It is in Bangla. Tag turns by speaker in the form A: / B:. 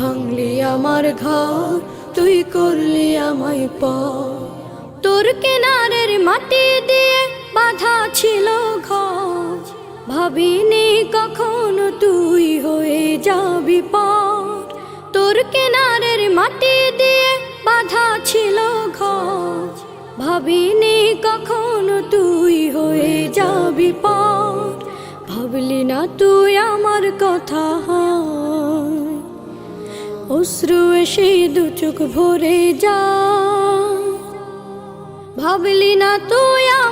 A: ভাঙলি আমার ঘর, তুই করলি আমায় প তোর কেনারের মাটি দিয়ে বাধা ছিল ঘর। ভাবিনি কখনো তুই হয়ে যাবি পর। তোর কেনারের মাটি দিয়ে বাধা ছিল ঘর। ভাবিনি কখনো তুই হয়ে যাবি পর। ভাবলি না তুই আমার কথা অশ্রু এসে দু চোখ ভরে যা। ভাবলি না তুই